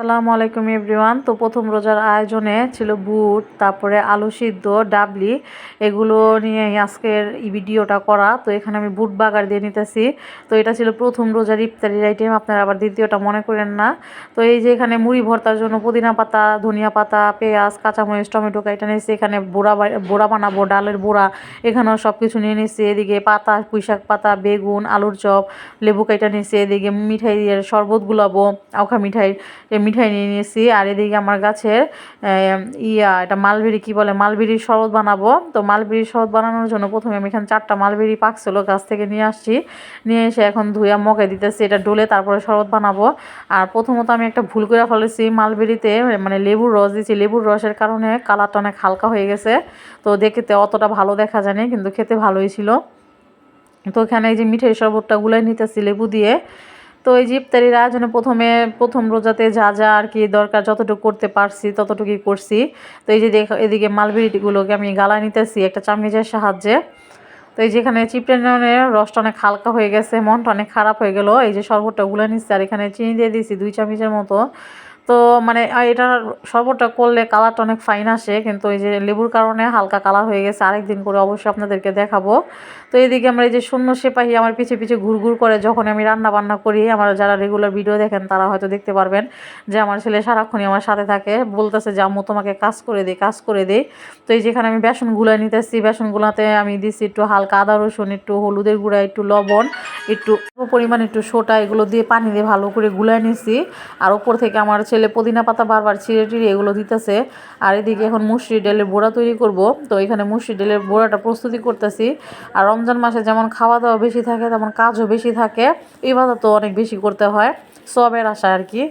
আসসালামু আলাইকুম এভরিওয়ান। তো প্রথম রোজার আয়োজনে ছিল বুট, তারপরে আলু সিদ্ধ, ডাবলি, এগুলো নিয়ে আজকের ভিডিওটা করা। তো এখানে আমি বুট বাগার দিয়ে নিতেছি। তো এটা ছিল প্রথম রোজার ইফতারির আইটেম আপনারা আবার দ্বিতীয়টা মনে করেন না। তো এই যে এখানে মুড়ি ভর্তার জন্য পুদিনা পাতা, ধনিয়া পাতা, পেঁয়াজ, কাঁচামরিচ, টমেটো কাইটা নিয়েছি। এখানে বোড়া বোড়া বানাবো, ডালের বোড়া, এখানেও সব কিছু নিয়ে নিচ্ছি এদিকে পাতা, পুঁইশাক পাতা, বেগুন, আলুর চপ, লেবু কাইটা নিয়েছি। এদিকে মিঠাই দিয়ে শরবত গুলাবো আউখা মিঠাই। মিঠাই নিয়ে নিয়েছি। আর এদিকে আমার গাছের ইয়া, এটা মালবেরি কি বলে? মালবেরির শরবত বানাবো। তো মালবেরির শরবত বানানোর জন্য প্রথমে আমি এখানে চারটা মালবেরি পাকছিল গাছ থেকে নিয়ে আসছি। নিয়ে এসে এখন ধুইয়া মকে দিতেছি, এটা ডলে তারপরে শরবত বানাবো। আর প্রথমত আমি একটা ভুল করে ফেলেছি মালবেরিতে মানে লেবুর রস দিয়েছি। লেবুর রসের কারণে কালারটা অনেক হালকা হয়ে গেছে। তো দেখতে অতটা ভালো দেখা যায়নি, কিন্তু খেতে ভালোই ছিল। তো এখানে এই যে মিঠাই শরবতটা গুলাই নিতেছি লেবু দিয়ে। তো এই যে ইফতারির আয়োজনে প্রথমে, প্রথম রোজাতে যা যা আর কি দরকার যতটুকু করতে পারছি, ততটুকুই করছি। তো এই যে দেখ, এদিকে মালবেরিগুলোকে আমি গালা নিতেছি একটা চামচের সাহায্যে। তো এই যেখানে চিপটেনের রসটা অনেক হালকা হয়ে গেছে, মনটা অনেক খারাপ হয়ে গেল। এই যে শরবতটা গুলে নিচ্ছে আর এখানে চিনি দিয়ে দিয়েছি দুই চামিচের মতো। তো মানে এটা শরবতটা করলে কালারটা অনেক ফাইন আসে, কিন্তু এই যে লেবুর কারণে হালকা কালার হয়ে গেছে, আরেকদিন করে অবশ্যই আপনাদেরকে দেখাবো। তো এইদিকে আমরা এই যে শূন্য সেপাহি আমার পিছে পিছে ঘুরঘুর করে যখন আমি রান্না বান্না করি, আমার যারা রেগুলার ভিডিও দেখেন তারা হয়তো দেখতে পারবেন যে আমার ছেলে সারাক্ষণই আমার সাথে থাকে, বলতেছে যে, আম্মু, তোমাকে কাজ করে দিই কাজ করে দিই তো এই যেখানে আমি বেসনগুলা নিতেছি, বেসন গুলাতে আমি দিচ্ছি একটু হালকা আদা, রসুন, একটু হলুদের গুঁড়া, একটু লবণ, একটু পরিমাণ একটু সোটা, এগুলো দিয়ে পানি দিয়ে ভালো করে গুলায় নিছি। আর ওপর থেকে আমার ছেলে পুদিনা পাতা বারবার ছিঁড়ে টিড়ে এগুলো দিতেছে। আর এদিকে এখন মুসরি ডালের বোড়া তৈরি করব। তো এখানে মুসরি ডালের বোড়াটা প্রস্তুতি করতেছি। আর রমজান মাসে যেমন খাওয়া দাওয়া বেশি থাকে, তেমন কাজও বেশি থাকে। এবার তো অনেক বেশি করতে হয়, সবের আশা আর কি।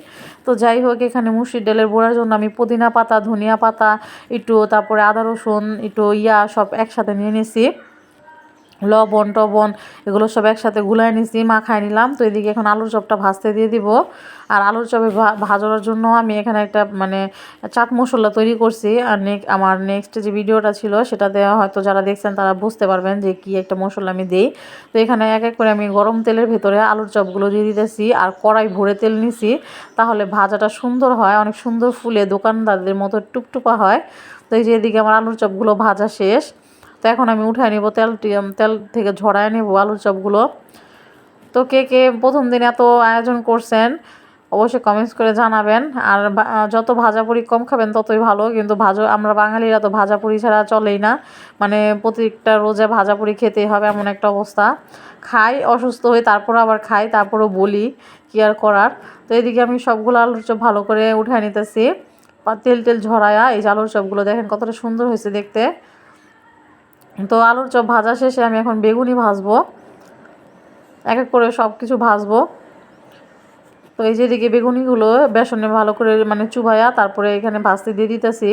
তো যাই হোক, এখানে মুসুর ডালের বোড়ার জন্য আমি পুদিনা পাতা, ধনিয়া পাতা, একটু তারপরে আদা রসুন, একটু ইয়া সব একসাথে নিয়ে নিছি। লবণ টবণ, এগুলো সব একসাথে গুলাই নিছি, মাখায় নিলাম। তো এদিকে এখন আলুর চপটা ভাজতে দিয়ে দিব। আর আলুর চপে ভাজার জন্য আমি এখানে একটা মানে চাট মশলা তৈরি করছি। আর নেক, আমার নেক্সট যে ভিডিওটা ছিল, সেটাতে হয়তো যারা দেখছেন তারা বুঝতে পারবেন যে কি একটা মশলা আমি দিই। তো এখানে এক এক করে আমি গরম তেলের ভেতরে আলুর চপগুলো দিয়ে দিতেছি। আর কড়াই ভরে তেল নিছি, তাহলে ভাজাটা সুন্দর হয়, অনেক সুন্দর ফুলে দোকানদারদের মতো টুকটুপা হয়। তো এই যে এদিকে আমার আলুর চপগুলো ভাজা শেষ। তো এখন আমি উঠায় নেব, তেল তেল থেকে ঝরায় নেব আলুর চপগুলো। তো কে কে প্রথম দিন এত আয়োজন করছেন, অবশ্যই কমেন্টস করে জানাবেন। আর যত ভাজাপুরি কম খাবেন ততই ভালো, কিন্তু ভাজা, আমরা বাঙালিরা তো ভাজাপুরি ছাড়া চলেই না। মানে প্রত্যেকটা রোজা ভাজাপুরি খেতেই হবে এমন একটা অবস্থা। খাই, অসুস্থ হই তারপর আবার খাই, তারপরও বলি কি আর করার। তো এদিকে আমি সবগুলো আলুর চপ ভালো করে উঠায় নিতেছি। তেল টেল ঝরায়া, এই আলুর চপগুলো দেখেন কতটা সুন্দর হয়েছে দেখতে। তো আলুর চপ ভাজা শেষে আমি এখন বেগুনি ভাজবো। এক এক করে সব কিছু ভাজবো। তো এই যেদিকে বেগুনিগুলো বেসনে ভালো করে মানে চুবাইয়া তারপরে এখানে ভাজতে দিয়ে দিতেছি।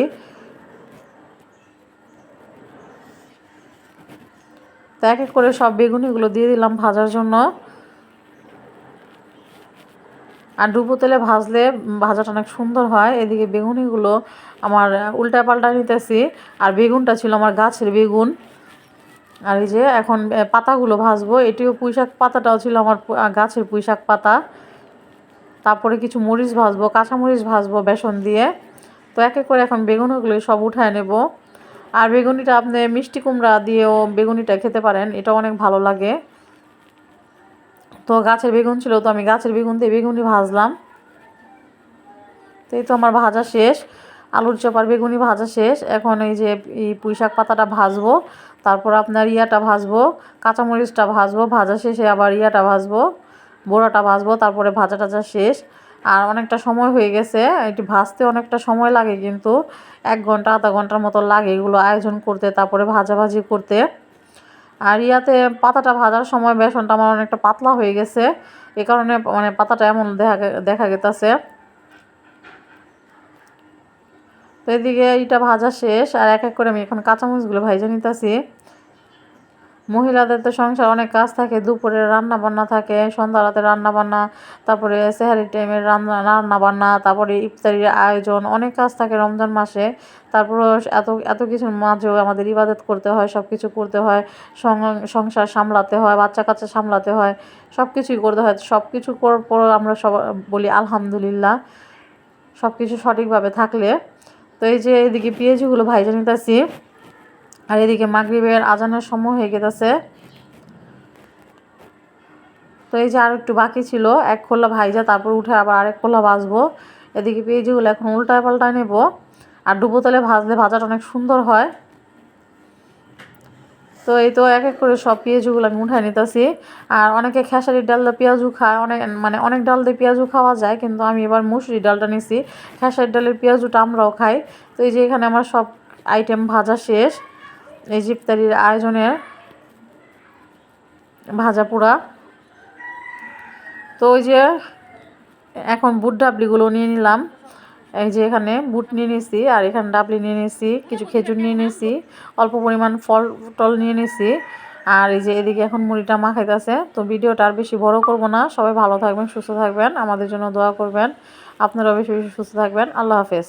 তো এক এক করে সব বেগুনিগুলো দিয়ে দিলাম ভাজার জন্য। আর ডুবো তেলে ভাজলে ভাজাটা অনেক সুন্দর হয়। এদিকে বেগুনিগুলো আমার উল্টা পাল্টা নিতেছি। আর বেগুনটা ছিল আমার গাছের বেগুন। আর এই যে এখন পাতাগুলো ভাজবো। এটিও পুঁইশাক পাতাটাও ছিল আমার গাছের পুঁইশাক পাতা। তারপরে কিছু মরিচ ভাজবো কাঁচামরিচ ভাজবো বেসন দিয়ে। তো এক এক করে এখন বেগুনগুলো সব উঠায় নেব। আর বেগুনিটা আপনি মিষ্টি কুমড়া দিয়েও বেগুনিটা খেতে পারেন এটা অনেক ভালো লাগে। তো গাছের বেগুন ছিল, তো আমি গাছের বেগুন দিয়ে বেগুনি ভাজলাম। তো এই তো আমার ভাজা শেষ। আলুর চপার বেগুনি ভাজা শেষ। এখন এই যে এই পুঁইশাক পাতাটা ভাজবো, তারপর আপনার ইয়াটা ভাজবো, কাঁচামরিচটা ভাজবো, ভাজা শেষে আবার ইয়াটা ভাজবো, বোড়াটা ভাজবো, তারপরে ভাজা টাজা শেষ। আর অনেকটা সময় হয়ে গেছে এটি ভাজতে অনেকটা সময় লাগে কিন্তু, এক ঘণ্টা, আধা ঘণ্টার মতো লাগে এগুলো আয়োজন করতে, তারপরে ভাজাভাজি করতে। আর ইয়াতে পাতাটা ভাজার সময় বেসনটা আমার অনেকটা পাতলা হয়ে গেছে। এ কারণে মানে পাতাটা এমন দেখা দেখা গেতেছে। তো এদিকে এটা ভাজা শেষ, আর এক এক করে আমি এখন কাঁচামরিচগুলো ভাইজে নিতেছি। মহিলাদের তো সংসার অনেক কাজ থাকে, দুপুরে রান্না বান্না থাকে, সন্ধ্যা রাতে রান্না বান্না তারপরে সেহারি টাইমের রান্না রান্না বান্না তারপরে ইফতারির আয়োজন, অনেক কাজ থাকে রমজান মাসে। তারপর এত এত কিছুর মাঝেও আমাদের ইবাদত করতে হয় সব কিছু করতে হয় সংসার সামলাতে হয় বাচ্চা কাচ্চা সামলাতে হয় সব কিছুই করতে হয়। সব কিছু করার পর আমরা সব, বলি আলহামদুলিল্লাহ সব কিছু সঠিকভাবে থাকলে। তো এই যে এদিকে পেঁয়াজগুলো ভাইজা নিতেছি আর এদিকে মাগরিবের আজানের সময় হয়ে গেছে। তো এই যে আর একটু বাকি ছিল, এক খোলা ভাইজা, তারপর উঠে আবার আরেক খোলা ভাজবো। এদিকে পেঁয়াজগুলো এখন উল্টায় পাল্টায় নেব। আর ডুবো তেলে ভাজলে ভাজাটা অনেক সুন্দর হয়। তো এই তো এক এক করে সব পেঁয়াজগুলো আমি উঠাই নিতেছি। আর অনেকে খেসারির ডাল দিয়ে পেঁয়াজু খায়, অনেক মানে অনেক ডাল দিয়ে পেঁয়াজু খাওয়া যায়, কিন্তু আমি এবার মুসুরি ডালটা নিছি। খেসারির ডালের পেঁয়াজুটা আমরাও খাই। তো এই যে এখানে আমার সব আইটেম ভাজা শেষ। এই আয়োজনের ভাজা পোড়া। তো ওই যে এখন বুট ডাবলিগুলো নিয়ে নিলাম। এই যে এখানে বুট নিয়ে নিয়েছি আর এখানে ডাবলি নিয়ে নিয়েছি, কিছু খেজুর নিয়ে নিয়েছি, অল্প পরিমাণ ফল টল নিয়ে নিয়েছি। আর এই যে এদিকে এখন মুড়িটা মাখাইতেছে। তো ভিডিওটা আর বেশি বড় করব না। সবাই ভালো থাকবেন, সুস্থ থাকবেন, আমাদের জন্য দোয়া করবেন। আপনারাও বেশি বেশি সুস্থ থাকবেন। আল্লাহ হাফেজ।